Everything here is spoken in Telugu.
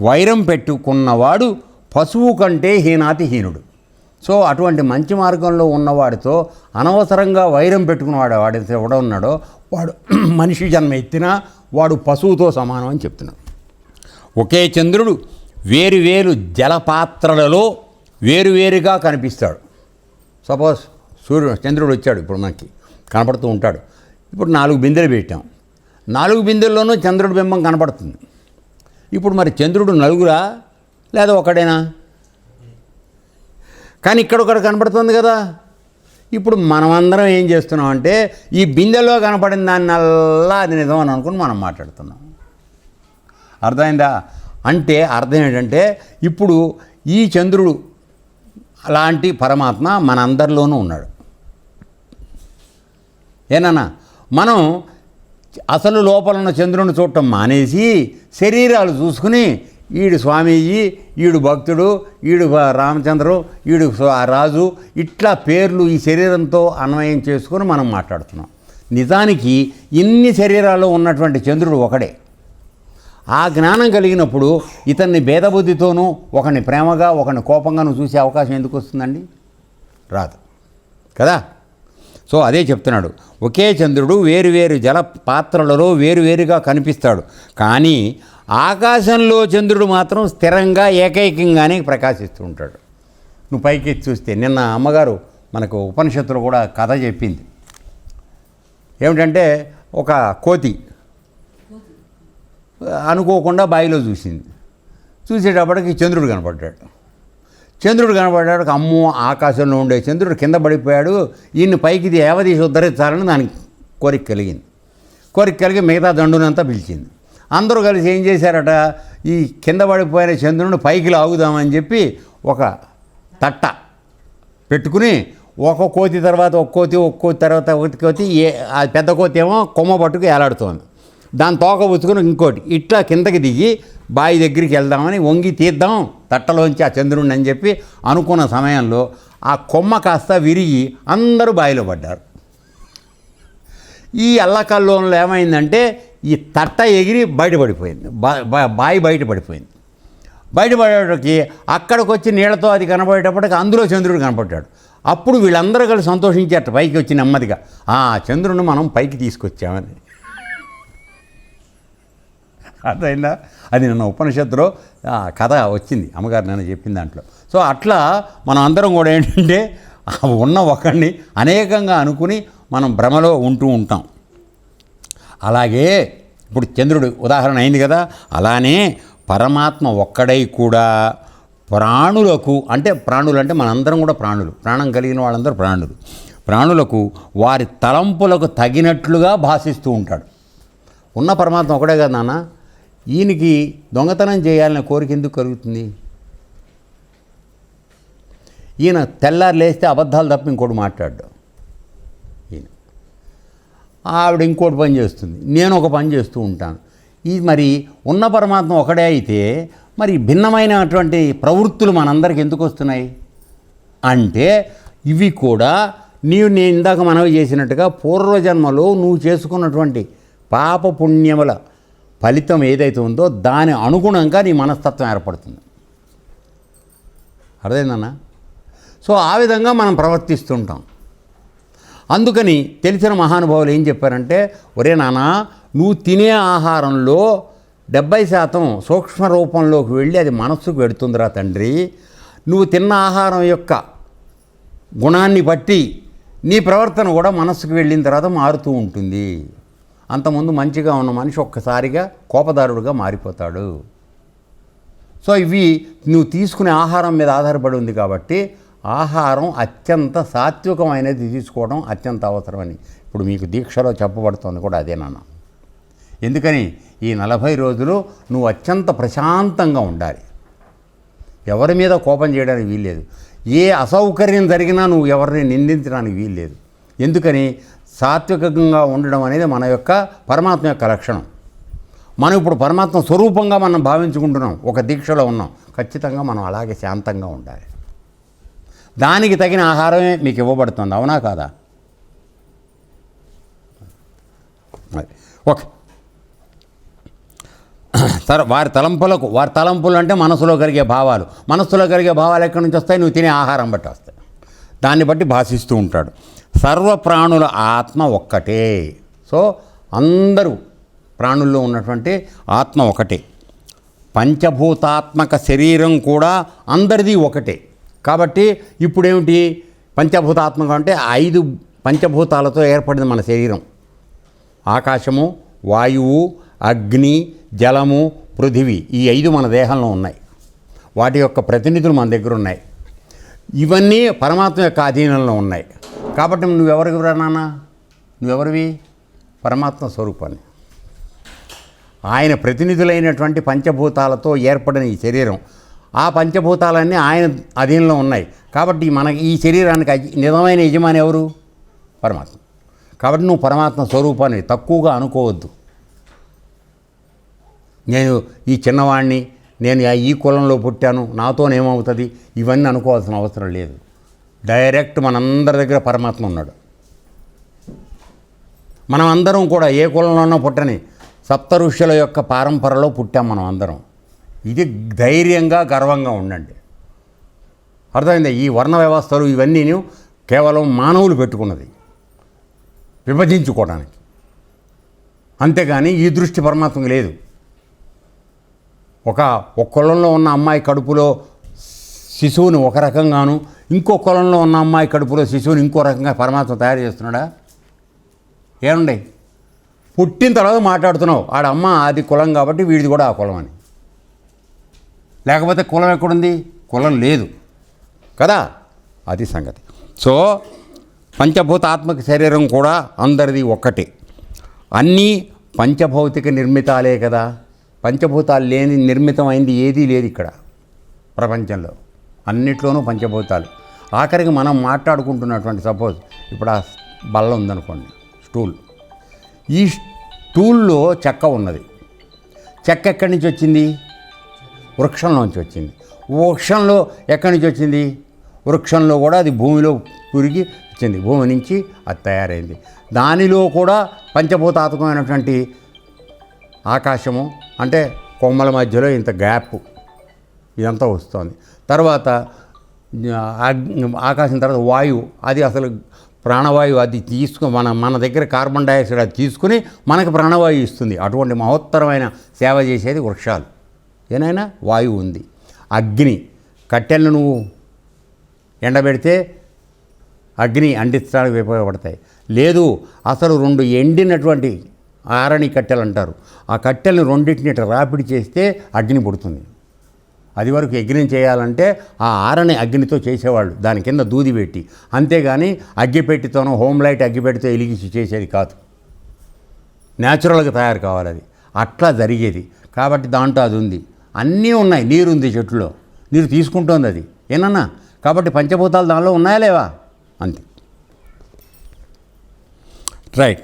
వైరం పెట్టుకున్నవాడు పశువు కంటే హీనాతిహీనుడు సో అటువంటి మంచి మార్గంలో ఉన్నవాడితో అనవసరంగా వైరం పెట్టుకున్నవాడు వాడైతే ఎవడ ఉన్నాడో వాడు మనిషి జన్మ ఎత్తినా వాడు పశువుతో సమానం అని చెప్తున్నాడు. ఒకే చంద్రుడు వేరు వేరు జలపాత్రలలో వేరువేరుగా కనిపిస్తాడు. సపోజ్ సూర్యుడు చంద్రుడు వచ్చాడు ఇప్పుడు మనకి కనపడుతూ ఉంటాడు. ఇప్పుడు నాలుగు బిందెలు పెట్టాం. నాలుగు బిందెల్లోనూ చంద్రుడి బింబం కనపడుతుంది. ఇప్పుడు మరి చంద్రుడు నలుగురా? లేదా ఒకడేనా? కానీ ఇక్కడ ఒకటి కనపడుతుంది కదా. ఇప్పుడు మనమందరం ఏం చేస్తున్నాం అంటే ఈ బిందెలో కనపడిన దాన్నల్లా అది నిజం అని అనుకుని మనం మాట్లాడుతున్నాం. అర్థమైందా? అంటే అర్థం ఏంటంటే ఇప్పుడు ఈ చంద్రుడు అలాంటి పరమాత్మ మనందరిలోనూ ఉన్నాడు. ఏనన్నా మనం అసలు లోపల ఉన్న చంద్రుని చూడటం మానేసి శరీరాలు చూసుకుని ఈడు స్వామీజీ ఈడు భక్తుడు ఈడు రామచంద్రు ఈడు రాజు ఇట్లా పేర్లు ఈ శరీరంతో అన్వయం చేసుకొని మనం మాట్లాడుతున్నాం. నిజానికి ఇన్ని శరీరాల్లో ఉన్నటువంటి చంద్రుడు ఒకడే. ఆ జ్ఞానం కలిగినప్పుడు ఇతన్ని భేదబుద్ధితోనూ ఒకని ప్రేమగా ఒకని కోపంగాను చూసే అవకాశం ఎందుకు వస్తుందండి? రాదు. కదా? సో అదే చెప్తున్నాడు. ఒకే చంద్రుడు వేరువేరు జల పాత్రలలో వేరువేరుగా కనిపిస్తాడు. కానీ ఆకాశంలో చంద్రుడు మాత్రం స్థిరంగా ఏకైకంగానే ప్రకాశిస్తూ ఉంటాడు. నువ్వు పైకి చూస్తే నిన్న అమ్మగారు మనకు ఉపనిషత్తులో కూడా కథ చెప్పింది. ఏమిటంటే ఒక కోతి అనుకోకుండా బావిలో చూసింది. చూసేటప్పటికి చంద్రుడు కనపడ్డాడు. చంద్రుడు కనబడ్డాడు అమ్మో ఆకాశంలో ఉండే చంద్రుడు కింద పడిపోయాడు. ఈయన్ని పైకి ఇది ఏవదీసి ఉద్ధరించాలని దానికి కోరిక కలిగింది. కోరిక కలిగి మిగతా దండునంతా పిలిచింది. అందరూ కలిసి ఏం చేశారట? ఈ కింద పడిపోయిన చంద్రుడిని పైకి లాగుదామని చెప్పి ఒక తట్ట పెట్టుకుని ఒక కోతి తర్వాత ఒక కోతి ఒక కోతి తర్వాత ఒకటి కోతి ఏ ఆ పెద్ద కోతి ఏమో కొమ్మ పట్టుకు ఏలాడుతోంది. దాని తోక ఉతుకుని ఇంకోటి ఇట్లా కిందకి దిగి బావి దగ్గరికి వెళ్దామని వంగి తీద్దాం తట్టలోంచి ఆ చంద్రుడిని అని చెప్పి అనుకున్న సమయంలో ఆ కొమ్మ కాస్త విరిగి అందరూ బావిలో పడ్డారు. ఈ అల్లకల్లోనలో ఏమైందంటే ఈ తట్ట ఎగిరి బయటపడిపోయింది. బా- బా- బావి బయటపడిపోయింది. బయటపడేటప్పటికి అక్కడికి వచ్చి నీళ్ళతో అది కనపడేటప్పటికి అందులో చంద్రుడు కనపడ్డాడు. అప్పుడు వీళ్ళందరూ కలిసి సంతోషించారట పైకి వచ్చి నెమ్మదిగా ఆ చంద్రుడిని మనం పైకి తీసుకొచ్చామని. అర్థమైందా? అది నిన్న ఉపనిషత్తులో ఆ కథ వచ్చింది. అమ్మగారు నేను చెప్పిన దాంట్లో. సో అట్లా మనం అందరం కూడా ఏంటంటే ఉన్న ఒకడిని అనేకంగా అనుకుని మనం భ్రమలో ఉంటూ ఉంటాం. అలాగే ఇప్పుడు చంద్రుడు ఉదాహరణ అయింది కదా అలానే పరమాత్మ ఒక్కడై కూడా ప్రాణులకు అంటే ప్రాణులు అంటే మనందరం కూడా ప్రాణులు. ప్రాణం కలిగిన వాళ్ళందరూ ప్రాణులు. ప్రాణులకు వారి తలంపులకు తగినట్లుగా భాషిస్తూ ఉంటాడు. ఉన్న పరమాత్మ ఒకడే కదా నాన్న? ఈయనకి దొంగతనం చేయాలనే కోరిక ఎందుకు కలుగుతుంది? ఈయన తెల్లారు లేస్తే అబద్ధాలు తప్ప ఇంకోటి మాట్లాడడం. ఈయన. ఆవిడ ఇంకోటి పని చేస్తుంది. నేను ఒక పని చేస్తూ ఉంటాను. ఈ మరి ఉన్న పరమాత్మ ఒకడే అయితే మరి భిన్నమైనటువంటి ప్రవృత్తులు మనందరికి ఎందుకు వస్తున్నాయి? అంటే ఇవి కూడా నీవు నేను ఇందాక మనవి చేసినట్టుగా పూర్వజన్మలో నువ్వు చేసుకున్నటువంటి పాప పుణ్యముల ఫలితం ఏదైతే ఉందో దాని అనుగుణంగా నీ మనస్తత్వం ఏర్పడుతుంది. అర్థమైందన్నా? సో ఆ విధంగా మనం ప్రవర్తిస్తుంటాం. అందుకని తెలిసిన మహానుభావులు ఏం చెప్పారంటే ఒరే నాన్న నువ్వు తినే ఆహారంలో డెబ్బై శాతం సూక్ష్మ రూపంలోకి వెళ్ళి అది మనస్సుకు పెడుతుందిరా తండ్రి. నువ్వు తిన్న ఆహారం యొక్క గుణాన్ని బట్టి నీ ప్రవర్తన కూడా మనస్సుకు వెళ్ళిన తర్వాత మారుతూ ఉంటుంది. అంతకుముందు మంచిగా ఉన్న మనిషి ఒక్కసారిగా కోపదారుడుగా మారిపోతాడు. సో ఇవి నువ్వు తీసుకునే ఆహారం మీద ఆధారపడి ఉంది కాబట్టి ఆహారం అత్యంత సాత్వికమైనది తీసుకోవడం అత్యంత అవసరమని. ఇప్పుడు మీకు దీక్షలో చెప్పబడుతుంది కూడా అదే నాన్న. ఎందుకని ఈ నలభై రోజులు నువ్వు అత్యంత ప్రశాంతంగా ఉండాలి. ఎవరి మీద కోపం చేయడానికి వీల్లేదు. ఏ అసౌకర్యం జరిగినా నువ్వు ఎవరిని నిందించడానికి వీల్లేదు. ఎందుకని సాత్వికంగా ఉండడం అనేది మన యొక్క పరమాత్మ యొక్క లక్షణం. మనం ఇప్పుడు పరమాత్మ స్వరూపంగా మనం భావించుకుంటున్నాం ఒక దీక్షలో ఉన్నాం ఖచ్చితంగా మనం అలాగే శాంతంగా ఉండాలి. దానికి తగిన ఆహారమే మీకు ఇవ్వబడుతుంది అవునా కాదా? ఓకే. సరే వారి తలంపులకు వారి తలంపులు అంటే మనసులో కలిగే భావాలు. మనసులో కలిగే భావాలు ఎక్కడి నుంచి వస్తాయి? నువ్వు తినే ఆహారం బట్టి వస్తాయి. దాన్ని బట్టి భాషిస్తూ ఉంటాడు. సర్వ ప్రాణుల ఆత్మ ఒక్కటే. సో అందరూ ప్రాణుల్లో ఉన్నటువంటి ఆత్మ ఒకటే. పంచభూతాత్మక శరీరం కూడా అందరిది ఒకటే. కాబట్టి ఇప్పుడేమిటి? పంచభూతాత్మకం అంటే ఐదు పంచభూతాలతో ఏర్పడింది మన శరీరం. ఆకాశము వాయువు అగ్ని జలము పృథివీ ఈ ఐదు మన దేహంలో ఉన్నాయి. వాటి యొక్క ప్రతినిధులు మన దగ్గర ఉన్నాయి. ఇవన్నీ పరమాత్మ యొక్క అధీనంలో ఉన్నాయి. కాబట్టి నువ్వెవరికి నాన్న? నువ్వెవరివి? పరమాత్మ స్వరూపాన్ని. ఆయన ప్రతినిధులైనటువంటి పంచభూతాలతో ఏర్పడిన ఈ శరీరం. ఆ పంచభూతాలన్నీ ఆయన అధీనంలో ఉన్నాయి. కాబట్టి మనకి ఈ శరీరానికి నిజమైన యజమాని ఎవరు? పరమాత్మ. కాబట్టి నువ్వు పరమాత్మ స్వరూపాన్ని తక్కువగా అనుకోవద్దు. నేను ఈ చిన్నవాడిని నేను ఈ కులంలో పుట్టాను నాతోనేమవుతుంది? ఇవన్నీ అనుకోవాల్సిన అవసరం లేదు. డైరెక్ట్ మనందరి దగ్గర పరమాత్మ ఉన్నాడు. మనం అందరం కూడా ఏ కులంలోనో పుట్టని సప్త ఋషుల యొక్క పారంపరలో పుట్టాం మనం అందరం. ఇది ధైర్యంగా గర్వంగా ఉండండి. అర్థమైందా? ఈ వర్ణ వ్యవస్థలు ఇవన్నీ కేవలం మానవులు పెట్టుకున్నది. విభజించుకోవడానికి. అంతేగాని ఈ దృష్టి పరమాత్మకి లేదు. ఒక ఒక కులంలో ఉన్న అమ్మాయి కడుపులో శిశువుని ఒక రకంగాను ఇంకో కులంలో ఉన్న అమ్మాయి కడుపులో శిశువుని ఇంకో రకంగా పరమాత్మ తయారు చేస్తున్నాడా? ఏమండి? పుట్టిన తర్వాత మాట్లాడుతున్నావు. ఆడ అమ్మ అది కులం కాబట్టి వీడిది కూడా ఆ కులం అని. లేకపోతే కులం ఎక్కడుంది? కులం లేదు. కదా? అది సంగతి. సో పంచభూతాత్మక శరీరం కూడా అందరిది ఒక్కటే. అన్నీ పంచభౌతిక నిర్మితాలే కదా. పంచభూతాలు లేని నిర్మితమైంది ఏదీ లేదు ఇక్కడ ప్రపంచంలో. అన్నిట్లోనూ పంచభూతాలు. ఆఖరికి మనం మాట్లాడుకుంటున్నటువంటి సపోజ్ ఇప్పుడు ఆ బల్ల ఉందనుకోండి స్టూల్. ఈ స్టూల్లో చెక్క ఉన్నది. చెక్క ఎక్కడి నుంచి వచ్చింది? వృక్షంలోంచి వచ్చింది. వృక్షంలో ఎక్కడి నుంచి వచ్చింది? వృక్షంలో కూడా అది భూమిలో పురిగి వచ్చింది. భూమి నుంచి అది తయారైంది. దానిలో కూడా పంచభూతాత్మకమైనటువంటి ఆకాశము అంటే కొమ్మల మధ్యలో ఇంత గ్యాప్ ఇదంతా వస్తుంది. తర్వాత ఆకాశం తర్వాత వాయువు. అది అసలు ప్రాణవాయువు అది తీసుకు మన మన దగ్గర కార్బన్ డైఆక్సైడ్ అది తీసుకుని మనకు ప్రాణవాయువు ఇస్తుంది. అటువంటి మహోత్తరమైన సేవ చేసేది వృక్షాలు. ఏనైనా వాయువు ఉంది. అగ్ని. కట్టెలను నువ్వు ఎండబెడితే అగ్ని అంటించడానికి ఉపయోగపడతాయి. లేదు అసలు రెండు ఎండినటువంటి ఆరణి కట్టెలు అంటారు. ఆ కట్టెలను రెండింటిని రాపిడి చేస్తే అగ్ని పుడుతుంది. అది వరకు యజ్ఞం చేయాలంటే ఆ ఆరని అగ్నితో చేసేవాళ్ళు. దాని కింద దూది పెట్టి. అంతేగాని అగ్గిపెట్టితోనో హోమ్ లైట్ అగ్గిపెట్టితో వెలిగించి చేసేది కాదు. న్యాచురల్గా తయారు కావాలి అది అట్లా జరిగేది. కాబట్టి దాంట్లో అది ఉంది. అన్నీ ఉన్నాయి. నీరు ఉంది చెట్టులో. నీరు తీసుకుంటోంది అది. ఏనన్నా? కాబట్టి పంచభూతాలు దానిలో ఉన్నాయా లేవా? అంతే. రైట్.